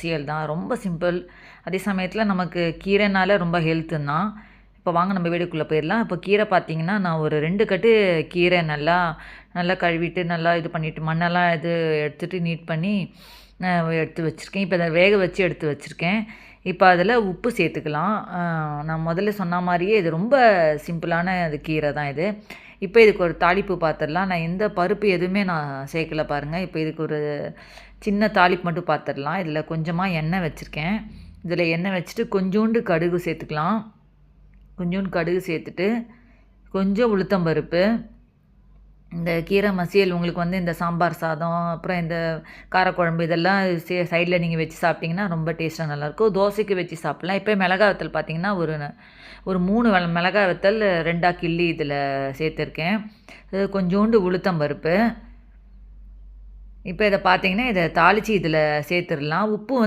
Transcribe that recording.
மசியல் தான். ரொம்ப சிம்பிள். அதே சமயத்தில் நமக்கு கீரைனால ரொம்ப ஹெல்த்து தான் இப்போ வாங்க நம்ம வீடுக்குள்ளே போயிடலாம் இப்போ கீரை பார்த்தீங்கன்னா நான் ஒரு ரெண்டு கட்டு கீரை நல்லா நல்லா கழுவிட்டு நல்லா இது பண்ணிவிட்டு மண்ணெல்லாம் இது எடுத்துகிட்டு நீட் பண்ணி எடுத்து வச்சுருக்கேன். இப்போ அதை வேக வச்சு எடுத்து வச்சுருக்கேன். இப்போ அதில் உப்பு சேர்த்துக்கலாம். நான் முதல்ல சொன்ன மாதிரியே இது ரொம்ப சிம்பிளான இது கீரை தான் இது. இப்போ இதுக்கு ஒரு தாளிப்பு பார்த்துடலாம் நான் எந்த பருப்பு எதுவுமே நான் சேர்க்கல பாருங்கள் இப்போ இதுக்கு ஒரு சின்ன தாளிப்பு மட்டும் பார்த்துடலாம் இதில் கொஞ்சமாக எண்ணெய் வச்சுருக்கேன். இதில் எண்ணெய் வச்சுட்டு கொஞ்சோண்டு கடுகு சேர்த்துக்கலாம். கொஞ்சோண்டு கடுகு சேர்த்துட்டு கொஞ்சம் உளுத்தம்பருப்பு இந்த கீரை மசியல் உங்களுக்கு வந்து இந்த சாம்பார் சாதம் அப்புறம் இந்த காரக்குழம்பு இதெல்லாம் சே சைடில் நீங்கள் வச்சு சாப்பிட்டிங்கன்னா ரொம்ப டேஸ்ட்டாக நல்லாயிருக்கும். தோசைக்கு வச்சு சாப்பிட்லாம். இப்போ மிளகா வத்தல் பார்த்தீங்கன்னா ஒரு ஒரு மூணு வெள- மிளகா வத்தல் ரெண்டாக கிள்ளி இதில் சேர்த்துருக்கேன். கொஞ்சோண்டு உளுத்தம் பருப்பு. இப்போ இதை பார்த்தீங்கன்னா இதை தாளித்து இதில் சேர்த்துடலாம் உப்பு